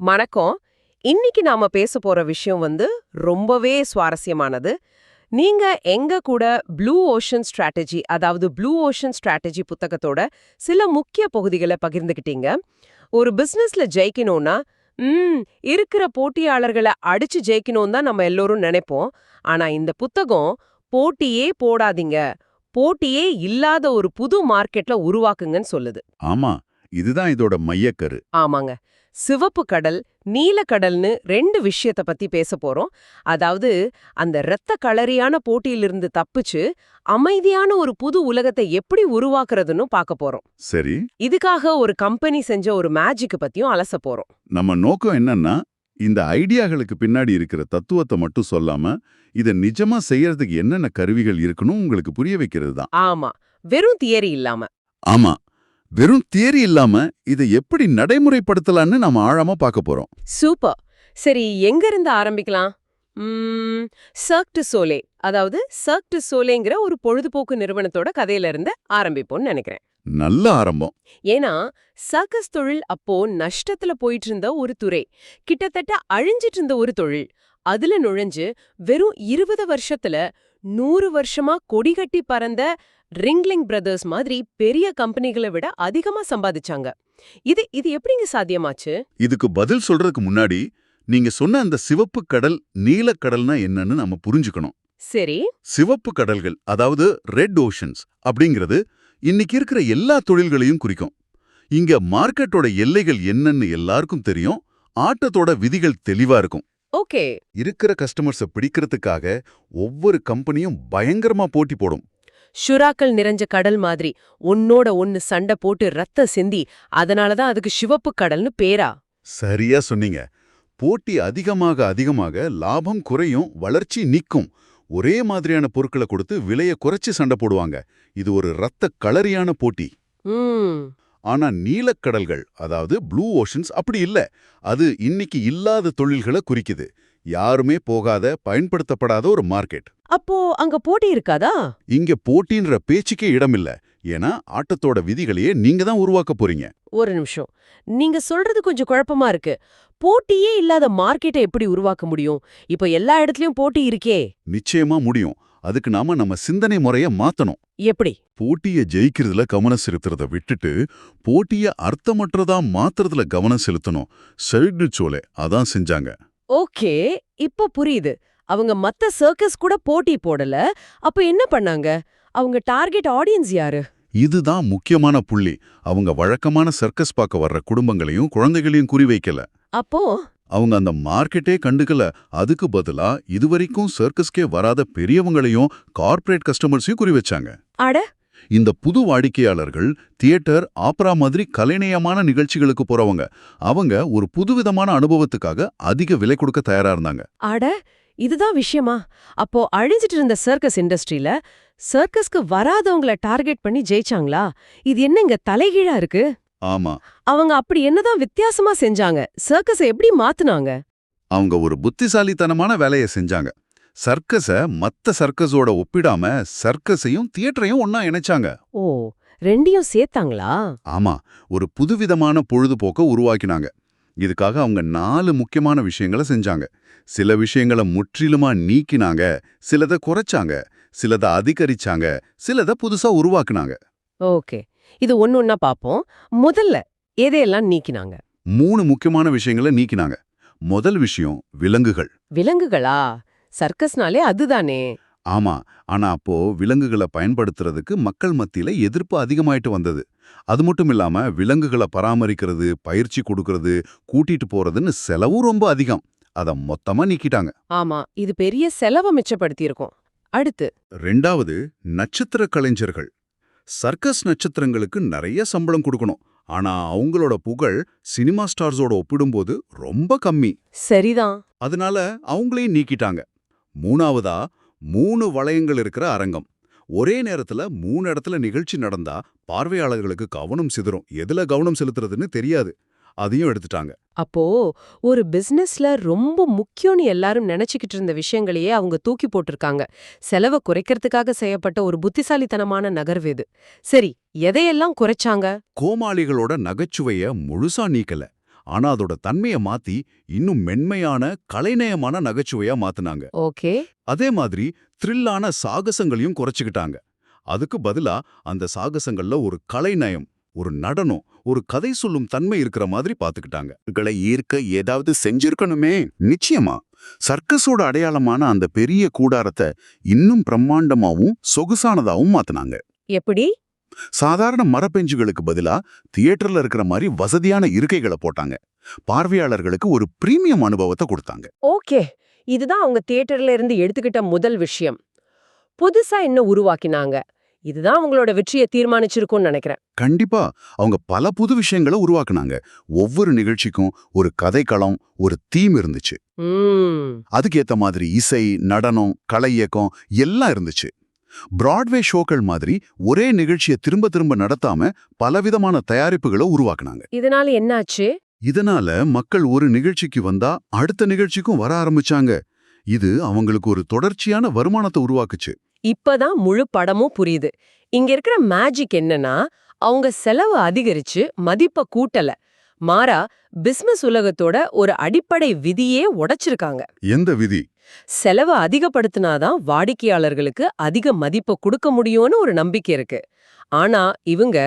வணக்கம் இன்னைக்கு நாம பேச போற விஷயம் வந்து ரொம்பவே சுவாரஸ்யமானது. நீங்க எங்க கூட ப்ளூ ஓஷன் ஸ்ட்ராட்டஜி அதாவது ப்ளூ ஓஷன் ஸ்ட்ராட்டஜி புத்தகத்தோட சில முக்கிய பகுதிகளை பகிர்ந்துக்கிட்டீங்க ஒரு பிசினஸ்ல ஜெயிக்கணும்னா ம் இருக்கிற போட்டியாளர்களை அடிச்சு ஜெயிக்கணும் தான் நம்ம எல்லோரும் நினைப்போம். ஆனா இந்த புத்தகம் போட்டியே போடாதீங்க. போட்டியே இல்லாத ஒரு புது மார்க்கெட்ல உருவாக்குங்கன்னு சொல்லுது. ஆமா இதுதான் இதோட மையக்கரு. ஆமாங்க. சிவப்பு கடல் நீலக்கடல்னு ரெண்டு விஷயத்த பத்தி பேச போறோம். அதாவது அந்த இரத்த களரியான போட்டியிலிருந்து தப்பிச்சு அமைதியான ஒரு புது உலகத்தை எப்படி உருவாக்குறதுன்னு பார்க்க போறோம். சரி. இதுக்காக ஒரு கம்பெனி செஞ்ச ஒரு மேஜிக் பத்தியும் அலச போறோம். நம்ம நோக்கம் என்னன்னா இந்த ஐடியாகளுக்கு பின்னாடி இருக்கிற தத்துவத்தை மட்டும் சொல்லாம இத நிஜமா செய்யறதுக்கு என்னென்ன கருவிகள் இருக்கணும் உங்களுக்கு புரிய வைக்கிறது தான். ஆமா. வெறும் தியரி இல்லாம. ஆமா. வெறும் தியரி இல்லாம இதை எப்படி நடைமுறைப்படுத்தலாம்னு நாம ஆழமா பார்க்க போறோம். சூப்பர். சரி எங்க இருந்து ஆரம்பிக்கலாம்? சர்க் டு சோலே அதாவது சர்க் டு சோலேங்கிற ஒரு பொழுதுபோக்கு நிறுவனத்தோட கதையில இருந்து ஆரம்பிப்போம்னு நினைக்கிறேன். நல்ல ஆரம்பம். ஏன்னா சர்க்கஸ் தொழில் அப்போ நஷ்டத்துல போயிட்டு இருந்த ஒரு துறை. கிட்டத்தட்ட அழிஞ்சிட்டு இருந்த ஒரு தொழில். அதுல நுழைஞ்சு வெறும் இருபது வருஷத்துல நூறு வருஷமா கொடிகட்டி பறந்த ரிங்லிங் பிரதர்ஸ் மாதிரி பெரிய கம்பெனிகளை விட அதிகமா சம்பாதிச்சாங்க. இது இது எப்படிங்க சாத்தியமாச்சு? இதுக்கு பதில் சொல்றதுக்கு முன்னாடி நீங்க சொன்ன அந்த சிவப்பு கடல் நீலக்கடல்னா என்னன்னு நம்ம புரிஞ்சுக்கணும். சரி. சிவப்பு கடல்கள் அதாவது ரெட் ஓஷன்ஸ் அப்படிங்கிறது இன்னைக்கு இருக்கிற எல்லா தொழில்களையும் குறிக்கும். இங்க மார்க்கெட்டோட எல்லைகள் என்னன்னு எல்லாருக்கும் தெரியும் ஆட்டத்தோட விதிகள் தெளிவா இருக்கும். ஓகே. இருக்கிற கஸ்டமர்ஸ பிடிக்கிறதுக்காக ஒவ்வொரு கம்பெனியும் பயங்கரமா போட்டி போடும். சுறாக்கள் நிறைஞ்ச கடல் மாதிரி. ஒன்னோட ஒன்னு சண்டை போட்டு ரத்த சிந்தி. அதனாலதான் அதுக்கு சிவப்பு கடல்னு பேரா. சரியா சொன்னீங்க. போட்டி அதிகமாக அதிகமாக லாபம் குறையும் வளர்ச்சி நிக்கும். ஒரே மாதிரியான பொருட்களை கொடுத்து விலைய குறைச்சு சண்டை போடுவாங்க. இது ஒரு ரத்த களரியான போட்டி. ஆனா நீலக்கடல்கள் அதாவது ப்ளூ ஓஷன்ஸ் அப்படி இல்ல. அது இன்னைக்கு இல்லாத தொழில்களை குறிக்குது. யாருமே போகாத பயன்படுத்தப்படாத ஒரு மார்க்கெட். அப்போ அங்க போட்டி இருக்காதா? இங்க போட்டின்ற பேச்சுக்கே இடமில்ல. ஏன்னா ஆட்டத்தோட விதிகளையே நீங்க தான் உருவாக்க போறீங்க. ஒரு நிமிஷம். நீங்க சொல்றது கொஞ்சம் குழப்பமா இருக்கு. போட்டியே இல்லாத மார்க்கெட்டை எப்படி உருவாக்க முடியும்? இப்ப எல்லா இடத்துலயும் போட்டி இருக்கே. நிச்சயமா முடியும். அதுக்கு நாம நம்ம சிந்தனை முறைய மாத்தணும். எப்படி? போட்டிய ஜெயிக்கிறதுல கவனம் செலுத்துறத விட்டுட்டு போட்டிய அர்த்தமற்றதா மாத்துறதுல கவனம் செலுத்தணும். செல்டு சோலை அதான் செஞ்சாங்க. ஓகே இப்ப புரியுது. அவங்க மத்த சர்க்கஸ் கூட போட்டி போடல. அப்ப என்ன பண்ணாங்க? அவங்க டார்கெட் ஆடியன்ஸ் யாரு? இதுதான் முக்கியமான புள்ளி. அவங்க வழக்கமான சர்க்கஸ் பார்க்க வர்ற குடும்பங்களையும் குழந்தைகளையும் குறிவைக்கல அப்போ? அவங்க அந்த மார்க்கெட்டே கண்டுக்கல. அதுக்கு பதிலா இதுவரைக்கும் சர்க்கஸ்க்கே வராத பெரியவங்களையும் கார்ப்பரேட் கஸ்டமர்ஸையும் குறி வச்சாங்க. அட! இந்த புது வாடிக்கையாளர்கள் தியேட்டர் ஆப்ரா மாதிரி கலைநயமான நிகழ்ச்சிகளுக்கு போறவங்க. அவங்க ஒரு புதுவிதமான அனுபவத்துக்காக அதிக விலை கொடுக்க தயாரா இருந்தாங்க. அட இதுதான் விஷயமா? அப்போ அழிஞ்சிட்டு இருந்த சர்க்கஸ் இண்டஸ்ட்ரியில சர்க்கஸ்க்கு வராதவங்கள டார்கெட் பண்ணி ஜெயிச்சாங்களா? இது என்ன இங்க தலைகீழா இருக்கு? ஆமா. அவங்க அப்படி என்னதான் வித்தியாசமா செஞ்சாங்க? சர்க்கஸை எப்படி மாத்துனாங்க? அவங்க ஒரு புத்திசாலித்தனமான வேலையை செஞ்சாங்க. சர்க்கஸ மத்த சர்க்கஸோட ஒப்பிடாம சர்க்கஸையும் தியேட்டரையும் ஒன்னா இணைச்சாங்க. ஓ ரெண்டையும் சேர்த்தாங்களா? ஆமா ஒரு புதுவிதமான பொழுதுபோக்க உருவாக்கினாங்க. இதுக்காக அவங்க நாலு முக்கியமான விஷயங்களை செஞ்சாங்க. சில விஷயங்களை முற்றிலுமா நீக்கினாங்க சிலத குறைச்சாங்க சிலத அதிகரிச்சாங்க சிலத புதுசா உருவாக்குனாங்க. ஓகே இது ஒன்னு ஒன்னா பாப்போம். முதல்ல எதையெல்லாம் நீக்கினாங்க? மூணு முக்கியமான விஷயங்களை நீக்கினாங்க. முதல் விஷயம் விலங்குகள். விலங்குகளா? சர்க்கஸ்னாலே அதுதானே? ஆமா. ஆனா அப்போ விலங்குகளை பயன்படுத்துறதுக்கு மக்கள் மத்தியில எதிர்ப்பு அதிகமாயிட்டு வந்தது. அது மட்டும் இல்லாம விலங்குகளை பராமரிக்கிறது பயிற்சி கொடுக்கறது கூட்டிட்டு போறதுன்னு செலவும் ரொம்ப அதிகம். அத மொத்தமா நீக்கிட்டாங்க. ஆமா. இது பெரிய செலவை மிச்சப்படுத்தி இருக்கும் அடுத்து. ரெண்டாவது நட்சத்திர கலைஞர்கள். சர்க்கஸ் நட்சத்திரங்களுக்கு நிறைய சம்பளம் கொடுக்கணும். ஆனா அவங்களோட புகழ் சினிமா ஸ்டார்ஸோட ஒப்பிடும்போது ரொம்ப கம்மி. சரிதான். அதனால அவங்களையும் நீக்கிட்டாங்க. மூணாவதா மூணு வளையங்கள் இருக்கிற அரங்கம். ஒரே நேரத்துல மூணு இடத்துல நிகழ்ச்சி நடந்தா பார்வையாளர்களுக்கு கவனம் சிதறும். எதுல கவனம் செலுத்துறதுன்னு தெரியாது. அதையும் எடுத்துட்டாங்க. அப்போ ஒரு பிசினஸ்ல ரொம்ப முக்கியம்னு எல்லாரும் நினைச்சுக்கிட்டு இருந்த விஷயங்களையே அவங்க தூக்கி போட்டிருக்காங்க. செலவை குறைக்கிறதுக்காக செய்யப்பட்ட ஒரு புத்திசாலித்தனமான நகர்வு இது. சரி எதையெல்லாம் குறைச்சாங்க? கோமாளிகளோட நகைச்சுவைய முழுசா நீக்கல. ஆனா அதோட தன்மையை மாத்தி இன்னும் மென்மையான கலைநயமான நகைச்சுவையா மாத்துனாங்க. ஓகே. அதே மாதிரி த்ரில்லான சாகசங்களையும் குறைச்சுக்கிட்டாங்க. அதுக்கு பதிலா அந்த சாகசங்கள்ல ஒரு கலைநயம் ஒரு நடனம் ஒரு கதை சொல்லும் தன்மை இருக்கிற மாதிரி பாத்துக்கிட்டாங்க. களை ஈர்க்க ஏதாவது செஞ்சிருக்கணுமே? நிச்சயமா. சர்க்கஸோட அடையாளமான அந்த பெரிய கூடாரத்தை இன்னும் பிரம்மாண்டமாவும் சொகுசானதாவும் மாத்துனாங்க. எப்படி? சாதாரண மரப்பெஞ்சுகளுக்கு பதிலா தியேட்டர்ல இருக்கிற மாதிரி வசதியான இருக்கைகளை போட்டாங்க. பார்வையாளர்களுக்கு ஒரு பிரீமியம் அனுபவத்தை கொடுத்தாங்க. ஓகே இதுதான் அவங்க தியேட்டர்ல இருந்து எடுத்துக்கிட்ட முதல் விஷயம். புதுசா என்ன உருவாக்கினாங்க? இதுதான் அவங்களோட வெற்றியை தீர்மானிச்சிருக்கும்னு நினைக்கிறேன். கண்டிப்பா அவங்க பல புது விஷயங்களை உருவாக்குனாங்க. ஒவ்வொரு நிகழ்ச்சிக்கும் ஒரு கதைக்களம் ஒரு தீம் இருந்துச்சு. அதுக்கேத்த மாதிரி இசை நடனம் கலை இயக்கம் எல்லாம் இருந்துச்சு. பிராட்வே ஷோக்கள் மாதிரி ஒரே நிகழ்ச்சியை திரும்ப திரும்ப நடத்தாம பலவிதமான தயாரிப்புகளை உருவாக்குனாங்க. இதனால என்னாச்சு? இதனால மக்கள் ஒரு நிகழ்ச்சிக்கு வந்தா அடுத்த நிகழ்ச்சிக்கும் வர ஆரம்பிச்சாங்க. இது அவங்களுக்கு ஒரு தொடர்ச்சியான வருமானத்தை உருவாக்குச்சு. இப்பதான் முழு படமும் புரியுது. இங்க இருக்கிற மேஜிக் என்னன்னா அவங்க செலவு அதிகரிச்சு மதிப்ப கூட்டல. மாறா பிசினஸ் உலகத்தோட ஒரு அடிப்படை விதியே உடைச்சிருக்காங்க. எந்த விதி? செலவு அதிகப்படுத்தினாதான் வாடிக்கையாளர்களுக்கு அதிக மதிப்பை கொடுக்க முடியும்னு ஒரு நம்பிக்கை இருக்கு. ஆனா இவங்க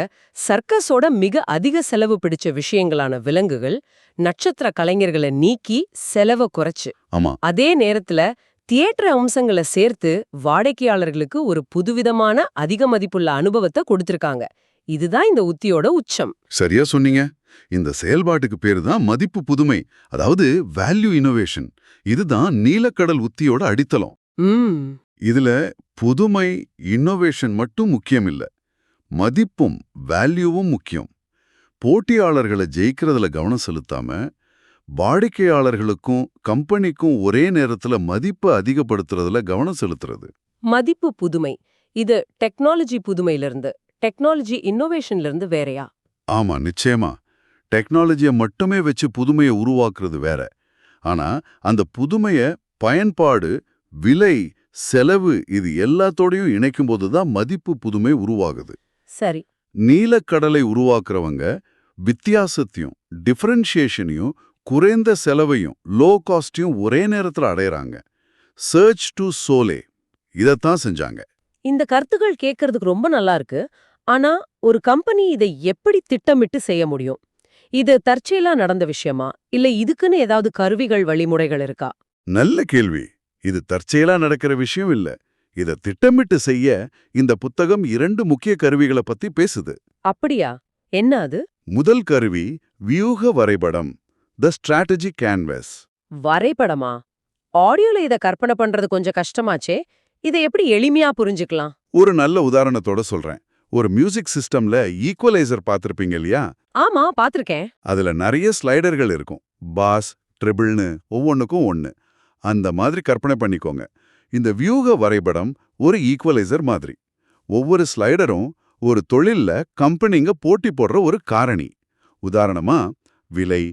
சர்க்கஸோட மிக அதிக செலவு பிடிச்ச விஷயங்களான விலங்குகள் நட்சத்திர கலைஞர்களை நீக்கி செலவை குறைச்சு. அதே நேரத்துல தியேட்டர் அம்சங்களை சேர்த்து வாடிக்கையாளர்களுக்கு ஒரு புதுவிதமான அதிக மதிப்புள்ள அனுபவத்தை கொடுத்திருக்காங்க. இதுதான் இந்த உத்தியோட உச்சம். சரியா சொன்னீங்க. இந்த செயல்பாட்டுக்கு பேரு தான் மதிப்பு புதுமை அதாவது வேல்யூ இன்னோவேஷன் இதுதான் நீலக்கடல் உத்தியோட அடித்தளம். இதுல புதுமை இன்னோவேஷன் மட்டும் முக்கியம் இல்ல. மதிப்பும் வேல்யூவும் முக்கியம். போட்டியாளர்களை ஜெயிக்கிறதுல கவனம் செலுத்தாம வாடிக்கையாளர்களுக்கும் கம்பெனிக்கும் ஒரே நேரத்துல மதிப்பை அதிகப்படுத்துறதுல கவனம் செலுத்துறது. மதிப்பு புதுமை. இது டெக்னாலஜி புதுமையிலிருந்து டெக்னாலஜி இன்னோவேஷன்ல இருந்து வேறயா? ஆமா நிச்சயமா. டெக்னாலஜியை மட்டுமே வச்சு புதுமையை உருவாக்குறது வேற. ஆனா அந்த புதுமைய பயன்பாடு விலை செலவு இது எல்லாத்தோடையும் இணைக்கும்போது தான் மதிப்பு புதுமை உருவாகுது. சரி. நீலக்கடலை உருவாக்குறவங்க வித்தியாசத்தையும் டிஃபரன்ஷியேஷனையும் குறைந்த செலவையும் லோ காஸ்டையும் ஒரே நேரத்துல அடையறாங்க. சர்ச் டு சோலே இதைத்தான் செஞ்சாங்க. இந்த கருத்துக்கள் கேட்கறதுக்கு ரொம்ப நல்லா இருக்கு. ஆனா ஒரு கம்பெனி இதை எப்படி திட்டமிட்டு செய்ய முடியும்? இது தற்செயலா நடந்த விஷயமா? இல்ல இதுக்குன்னு ஏதாவது கருவிகள் வழிமுறைகள் இருக்கா? நல்ல கேள்வி. இது தற்செயலா நடக்கிற விஷயம் இல்ல. இத திட்டமிட்டு செய்ய இந்த புத்தகம் இரண்டு முக்கிய கருவிகளை பத்தி பேசுது. அப்படியா? என்ன அது? முதல் கருவி வியூக வரைபடம் த ஸ்ட்ராட்டஜி கேன்வஸ் வரைபடமா? ஆடியோல இத கற்பனை பண்றது கொஞ்சம் கஷ்டமாச்சே. இதை எப்படி எளிமையா புரிஞ்சுக்கலாம்? ஒரு நல்ல உதாரணத்தோட சொல்றேன். ஒரு மியூசிக் சிஸ்டம்ல ஈக்குவலைசர் பார்த்திருப்பீங்க இல்லையா? ஆமா பாத்திருக்கேன் அதுல நிறைய ஸ்லைடர்கள் இருக்கும். பாஸ் ட்ரிபிள்னு ஒவ்வொன்றுக்கும் ஒன்று அந்த மாதிரி கற்பனை பண்ணிக்கோங்க. இந்த வியூக வரைபடம் ஒரு ஈக்குவலைசர் மாதிரி. ஒவ்வொரு ஸ்லைடரும் ஒரு தொழில்ல கம்பெனிங்க போட்டி போடுற ஒரு காரணி. உதாரணமா விலை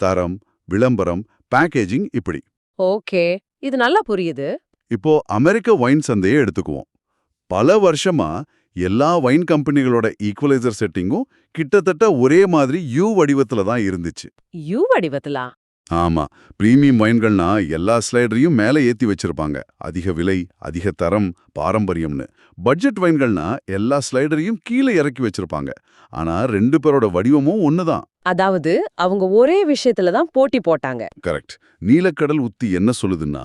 தரம் விளம்பரம் பேக்கேஜிங் இப்படி. ஓகே. இது நல்லா புரியுது. இப்போ அமெரிக்க ஒயின் சந்தையை எடுத்துக்குவோம். பல வருஷமா எல்லா ஒயின் கம்பெனிகளோட ஈக்குவலைசர் செட்டிங்கும் கிட்டத்தட்ட ஒரே மாதிரி யூ வடிவத்துல தான் இருந்துச்சு. யூ வடிவத்திலா? ஆமா. பிரீமியம் வைன்கள்னா எல்லா ஸ்லைடரையும் மேலே ஏத்தி வச்சிருப்பாங்க. அதிக விலை அதிக தரம் பாரம்பரியம்னு. பட்ஜெட் வைன்கள்னா எல்லா ஸ்லைடரையும் கீழே இறக்கி வச்சிருப்பாங்க. ஆனா ரெண்டு பேரோட வடிவமும் ஒண்ணுதான். அதாவது அவங்க ஒரே விஷயத்துல தான் போட்டி போட்டாங்க. கரெக்ட். நீலக்கடல் உத்தி என்ன சொல்லுதுன்னா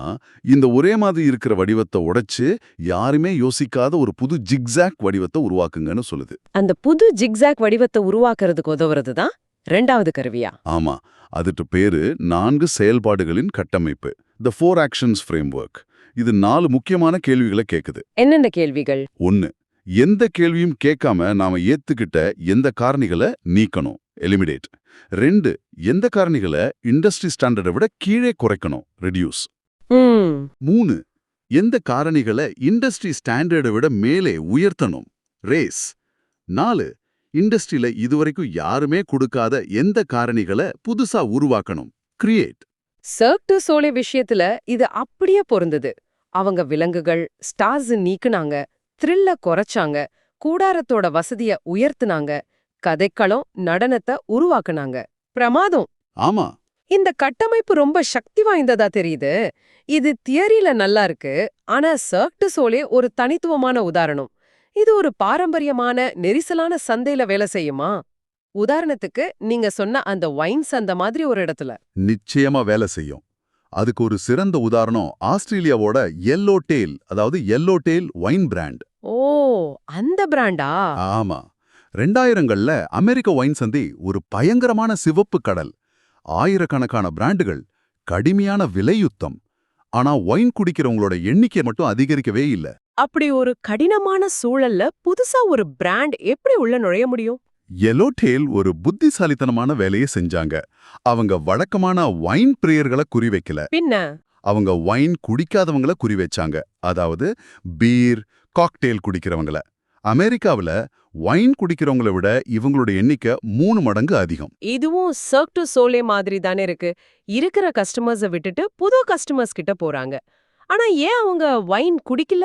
இந்த ஒரே மாதிரி இருக்கிற வடிவத்தை உடைச்சு யாருமே யோசிக்காத ஒரு புது ஜிக்ஸாக் வடிவத்தை உருவாக்குங்கன்னு சொல்லுது. அந்த புது ஜிக்ஸாக் வடிவத்தை உருவாக்குறதுக்கு உதவுறது தான் ரெண்டாவது கருவியா? ஆமா. அதுட்டு பேரு நான்கு செயல்பாடுகளின் கட்டமைப்பு த ஃபோர் ஆக்ஷன்ஸ் ஃப்ரேம்வொர்க் இது நாலு முக்கியமான கேள்விகளை கேக்குது. என்னென்ன கேள்விகள்? ஒன்னு எந்த கேள்வியும் கேட்காம நாம ஏத்துக்கிட்ட எந்த காரணிகளை நீக்கணும்? எலிமினேட் ரெண்டு எந்த காரணிகளை இண்டஸ்ட்ரி ஸ்டாண்டர்டை விட கீழே குறைக்கணும்? ரெடியூஸ் மூணு எந்த காரணிகளை இண்டஸ்ட்ரி ஸ்டாண்டர்டை விட மேலே உயர்த்தணும்? ரேஸ் நாலு இண்டஸ்ட்ரியில இதுவரைக்கும் யாருமே கொடுக்காத எந்த காரணிகளை புதுசா உருவாக்கணும்? கிரியேட் சர்க் டு சோலே விஷயத்துல இது அப்படியே பொருந்தது. அவங்க விலங்குகள் ஸ்டார்ஸ் நீக்குனாங்க. த்ரில்ல குறைச்சாங்க. கூடாரத்தோட வசதிய உயர்த்துனாங்க. கதைக்களம் நடனத்தை உருவாக்குனாங்க. பிரமாதம். ஆமா. இந்த கட்டமைப்பு ரொம்ப சக்தி வாய்ந்ததா தெரியுது. இது தியரியில நல்லா இருக்கு. ஆனா சர்க் சோலே ஒரு தனித்துவமான உதாரணம். இது ஒரு பாரம்பரியமான நெரிசலான சந்தையில வேலை செய்யுமா? உதாரணத்துக்கு நீங்க சொன்ன அந்த வைன் சந்தை மாதிரி ஒரு இடத்துல. நிச்சயமா வேலை செய்யும். அதுக்கு ஒரு சிறந்த உதாரணம் ஆஸ்திரேலியாவோட எல்லோ டேல் அதாவது எல்லோ டேல் ஒயின் பிராண்ட் ஓ அந்த பிராண்டா? ஆமா. ரெண்டாயிரங்கள்ல அமெரிக்க ஒயின் சந்தை ஒரு பயங்கரமான சிவப்பு கடல் ஆயிரக்கணக்கான பிராண்டுகள் கடுமையான விலையுத்தம். ஆனா ஒயின் குடிக்கிறவங்களோட எண்ணிக்கை மட்டும் அதிகரிக்கவே இல்ல. அப்படி ஒரு கடினமான சூழல்ல புதுசா ஒரு பிராண்ட் எப்படி உள்ள நுழைய முடியும்? எல்லோ டேல் ஒரு புத்திசாலித்தனமான வேலையை செஞ்சாங்க. அவங்க வழக்கமான ஒயின் பிரியர்களை குறிவைக்கல பின்ன? அவங்க ஒயின் குடிக்காதவங்கள குறி வச்சாங்க. அதாவது பீர் காக்டெயில் குடிக்கிறவங்கள. அமெரிக்காவுல ஒயின் குடிக்கிறவங்கள விட இவங்களோட எண்ணிக்கை மூணு மடங்கு அதிகம். இதுவும் சர்க் டு சோலே மாதிரி தானே இருக்கு. இருக்கிற கஸ்டமர்ஸை விட்டுட்டு புது கஸ்டமர்ஸ் கிட்ட போறாங்க. ஆனா ஏன் அவங்க வைன் குடிக்கல?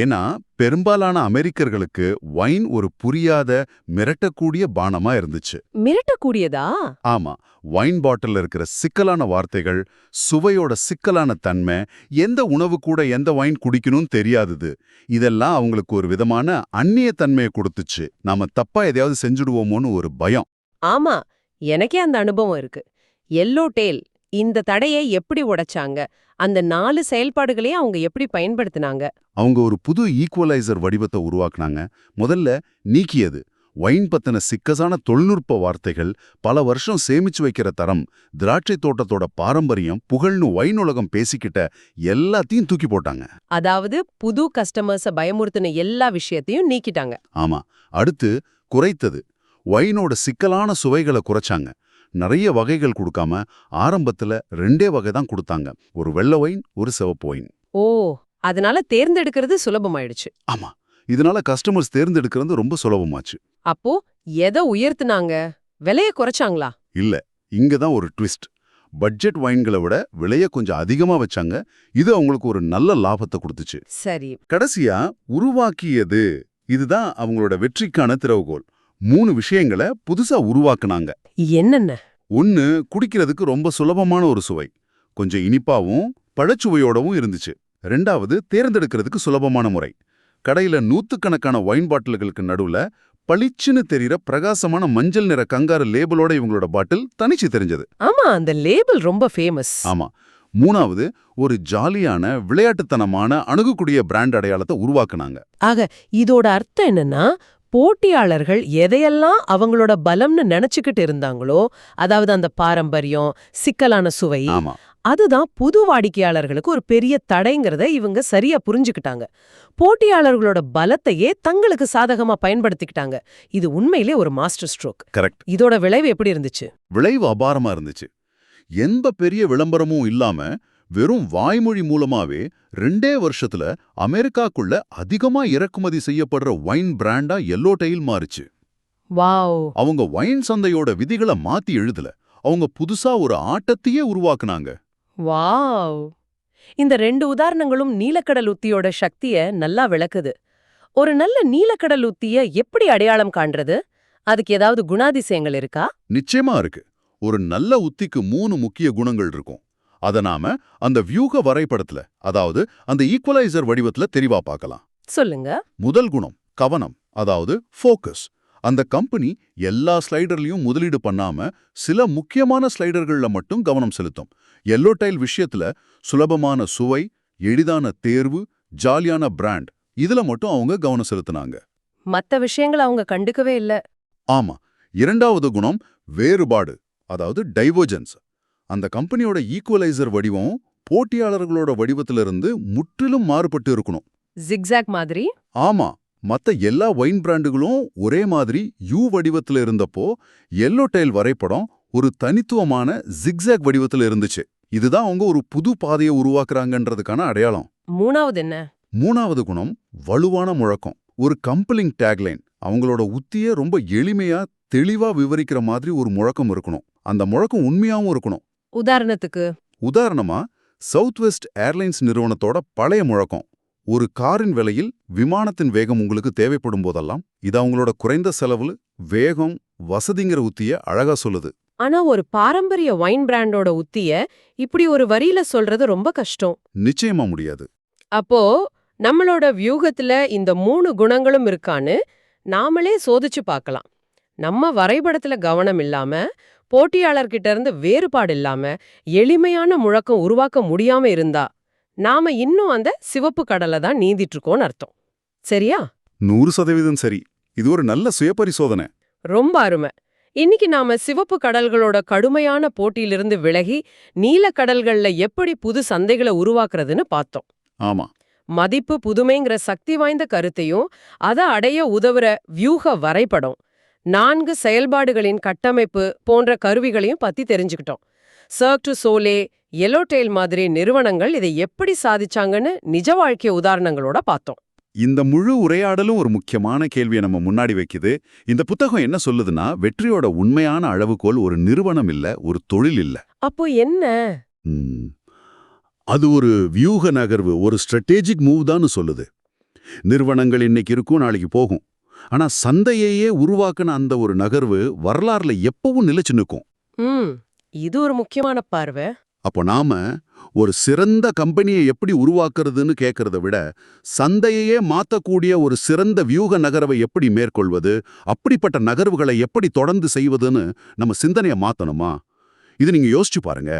ஏன்னா பெரும்பாலான அமெரிக்கர்களுக்கு ஒயின் ஒரு புரியாத மிரட்டக்கூடிய பானமா இருந்துச்சு. மிரட்டக்கூடியதா? ஆமா ஒயின் பாட்டில்ல இருக்கிற சிக்கலான வார்த்தைகள் சுவையோட சிக்கலான தன்மை எந்த உணவு கூட எந்த ஒயின் குடிக்கணும்னு தெரியாதது. இதெல்லாம் அவங்களுக்கு ஒரு விதமான அந்நிய தன்மையை கொடுத்துச்சு. நாம தப்பா எதையாவது செஞ்சுடுவோமோன்னு ஒரு பயம். ஆமா எனக்கே அந்த அனுபவம் இருக்கு. எல்லோ டேல் இந்த தடையை எப்படி உடைச்சாங்க? அந்த நாலு செயல்பாடுகளையும் அவங்க எப்படி பயன்படுத்தினாங்க? அவங்க ஒரு புது ஈக்குவலைசர் வடிவத்தை உருவாக்குனாங்க. முதல்ல நீக்கியது. ஒயின் பத்தின சிக்கசான தொழில்நுட்ப வார்த்தைகள் பல வருஷம் சேமிச்சு வைக்கிற தரம் திராட்சை தோட்டத்தோட பாரம்பரியம் புகழ்னு ஒயின் உலகம் பேசிக்கிட்ட எல்லாத்தையும் தூக்கி போட்டாங்க. அதாவது புது கஸ்டமர்ஸ பயமுறுத்தின எல்லா விஷயத்தையும் நீக்கிட்டாங்க. ஆமா. அடுத்து குறைத்தது. ஒயினோட சிக்கலான சுவைகளை குறைச்சாங்க. நிறைய வகைகள் கொடுக்காம ஆரம்பத்துல ரெண்டே வகை தான் கொடுத்தாங்க. ஒரு வெள்ளை ஒயின் ஒரு சிவப்பு ஒயின். ஓ அதனால தேர்ந்தெடுக்கிறது சுலபமாயிடுச்சு. ஆமா. இதனால கஸ்டமர்ஸ் தேர்ந்தெடுக்கிறது ரொம்ப சுலபமாச்சு. அப்போ எதை உயர்த்துனாங்க? விலைய குறைச்சாங்களா? இல்ல இங்க தான் ஒரு ட்விஸ்ட். பட்ஜெட் ஒயின்களை விட விலைய கொஞ்சம் அதிகமா வச்சாங்க. இது அவங்களுக்கு ஒரு நல்ல லாபத்தை கொடுத்துச்சு. சரி. கடைசியா உருவாக்கியது இதுதான் அவங்களோட வெற்றிக்கான திறவுகோல். மூணு விஷயங்களை புதுசா உருவாக்குனாங்க. என்னென்ன? ஒன்னு குடிக்கிறதுக்கு ரொம்ப சுலபமான ஒரு சுவை. கொஞ்சம் இனிப்பாவும் பழச்சுவையோடவும் இருந்துச்சு. ரெண்டாவது தேர்ந்தெடுக்கிறதுக்கு சுலபமான முறை. கடையில நூத்துக்கணக்கான ஒயின் பாட்டில்களுக்கு நடுவுல பளிச்சுன்னு தெரியிற பிரகாசமான மஞ்சள் நிற கங்காரு லேபிளோட இவங்களோட பாட்டில் தனிச்சு தெரிஞ்சது. ஆமா அந்த லேபிள் ரொம்ப ஃபேமஸ் ஆமா. மூணாவது ஒரு ஜாலியான விளையாட்டுத்தனமான அணுகக்கூடிய பிராண்ட் அடையாளத்தை உருவாக்குனாங்க. ஆக இதோட அர்த்தம் என்னன்னா போட்டியாளர்கள் எதையெல்லாம் அவங்களோட பலம்னு நினைச்சுக்கிட்டு இருந்தாங்களோ அதாவது அந்த பாரம்பரியம் சிக்கலான சுவை அதுதான் புது வாடிக்கையாளர்களுக்கு ஒரு பெரிய தடைங்கிறத இவங்க சரியா புரிஞ்சுக்கிட்டாங்க. போட்டியாளர்களோட பலத்தையே தங்களுக்கு சாதகமா பயன்படுத்திக்கிட்டாங்க. இது உண்மையிலே ஒரு மாஸ்டர் ஸ்ட்ரோக். கரெக்ட். இதோட விளைவு எப்படி இருந்துச்சு? விளைவு அபாரமா இருந்துச்சு. எந்த பெரிய விளம்பரமும் இல்லாம வெறும் வாய்மொழி மூலமாவே ரெண்டே வருஷத்துல அமெரிக்காக்குள்ள அதிகமா இறக்குமதி செய்யப்படுற ஒயின் பிராண்டா எல்லோ டெயில் மாறுச்சு. வாவ். அவங்க ஒயின் சந்தையோட விதிகளை மாத்தி எழுதல. அவங்க புதுசா ஒரு ஆட்டத்தையே உருவாக்குனாங்க. வாவ். இந்த ரெண்டு உதாரணங்களும் நீலக்கடல் உத்தியோட சக்திய நல்லா விளக்குது. ஒரு நல்ல நீலக்கடல் உத்திய எப்படி அடையாளம் காண்றது? அதுக்கு ஏதாவது குணாதிசயங்கள் இருக்கா? நிச்சயமா இருக்கு. ஒரு நல்ல உத்திக்கு மூணு முக்கிய குணங்கள் இருக்கும். அத நாம அந்த வியூக வரைபடத்துல அதாவது அந்த ஈக்குவலைசர் வடிவத்துல தெளிவா பார்க்கலாம் சொல்லுங்க. முதல் குணம் கவனம் அதாவது ஃபோக்கஸ் அந்த கம்பெனி எல்லா ஸ்லைடர்லயும் முதலீடு பண்ணாம சில முக்கியமான ஸ்லைடர்கள்ல மட்டும் கவனம் செலுத்தும். எல்லோ டைல் விஷயத்துல சுலபமான சுவை எளிதான தேர்வு ஜாலியான பிராண்ட் இதுல மட்டும் அவங்க கவனம் செலுத்துனாங்க. மத்த விஷயங்களை அவங்க கண்டுக்கவே இல்ல. ஆமா. இரண்டாவது குணம் வேறுபாடு அதாவது டைவர்ஜென்ஸ் அந்த கம்பெனியோட ஈக்குவலைசர் வடிவம் போட்டியாளர்களோட வடிவத்திலிருந்து முற்றிலும் மாறுபட்டு இருக்கணும். ஜிக்ஸாக் மாதிரி? ஆமா மத்த எல்லா ஒயின் பிராண்டுகளும் ஒரே மாதிரி யூ வடிவத்துல இருந்தப்போ எல்லோ டைல் வரைபடம் ஒரு தனித்துவமான ஜிக்ஸாக் வடிவத்துல இருந்துச்சு. இதுதான் அவங்க ஒரு புது பாதையை உருவாக்குறாங்கன்றதுக்கான அடையாளம். மூணாவது என்ன? மூணாவது குணம் வலுவான முழக்கம். ஒரு கம்பலிங் டேக்லைன் அவங்களோட உத்திய ரொம்ப எளிமையா தெளிவா விவரிக்கிற மாதிரி ஒரு முழக்கம் இருக்கணும். அந்த முழக்கம் உண்மையாவும் இருக்கணும். உதாரணத்துக்கு. உதாரணமா சவுத் வெஸ்ட் ஏர்லைன்ஸ் நிறுவனத்தோட பழைய முழக்கம் ஒரு காரின் விலையில் விமானத்தின் வேகம் உங்களுக்கு தேவைப்படும் போதெல்லாம் இது அவங்களோட குறைந்த செலவுல வேகம் வசதிங்கிற உத்திய அழகா சொல்லுது. ஆனா ஒரு பாரம்பரிய ஒயின் பிராண்டோட உத்திய இப்படி ஒரு வரியில சொல்றது ரொம்ப கஷ்டம். நிச்சயமா முடியாது. அப்போ நம்மளோட வியூகத்துல இந்த மூணு குணங்களும் இருக்கான்னு நாமளே சோதிச்சு பார்க்கலாம். நம்ம வரைபடத்துல கவனம் இல்லாம போட்டியாளர்கிட்ட இருந்து வேறுபாடு இல்லாம எளிமையான முழக்கம் உருவாக்க முடியாம இருந்தா நாம இன்னும் அந்த சிவப்பு கடலை தான் நீந்திட்டு இருக்கோம்னு அர்த்தம். சரியா? நூறு சதவீதம் சரி. இது ஒரு நல்ல சுயபரிசோதனை. ரொம்ப அருமை. இன்னைக்கு நாம சிவப்பு கடல்களோட கடுமையான போட்டியிலிருந்து விலகி நீல கடல்கள்ல எப்படி புது சந்தைகளை உருவாக்குறதுன்னு பார்த்தோம். ஆமா. மதிப்பு புதுமைங்கிற சக்தி வாய்ந்த கருத்தையும் அதை அடைய உதவுற வியூக வரைபடம். நான்கு செயல்பாடுகளின் கட்டமைப்பு போன்ற கருவிகளையும் பத்தி தெரிஞ்சுக்கிட்டோம். சர்க் டு சோலே எல்லோடெயில் மாதிரி நிறுவனங்கள் இதை எப்படி சாதிச்சாங்கன்னு நிஜ வாழ்க்கை உதாரணங்களோட பார்த்தோம். இந்த முழு உரையாடலும் ஒரு முக்கியமான கேள்வியை நம்ம முன்னாடி வைக்குது. இந்த புத்தகம் என்ன சொல்லுதுன்னா வெற்றியோட உண்மையான அளவுகோல் ஒரு நிறுவனம் இல்ல ஒரு தொழில் இல்ல. அப்போ என்ன. அது ஒரு வியூக நகர்வு ஒரு ஸ்ட்ராட்டஜிக் மூவ் தான் சொல்லுது. நிறுவனங்கள் இன்னைக்கு இருக்கும் நாளைக்கு போகும். ஆனா சந்தையையே உருவாக்குன அந்த ஒரு நகர்வு வரலாறுல எப்பவும் நிலைச்சு நிற்கும் இது ஒரு முக்கியமான பார்வை. அப்போ நாம ஒரு சிறந்த கம்பெனியை எப்படி உருவாக்குறதுன்னு கேட்கறத விட சந்தையையே மாத்தக்கூடிய ஒரு சிறந்த வியூக நகர்வை எப்படி மேற்கொள்வது அப்படிப்பட்ட நகர்வுகளை எப்படி தொடர்ந்து செய்வதுன்னு நம்ம சிந்தனையை மாத்தணுமா? இது நீங்க யோசிச்சு பாருங்க.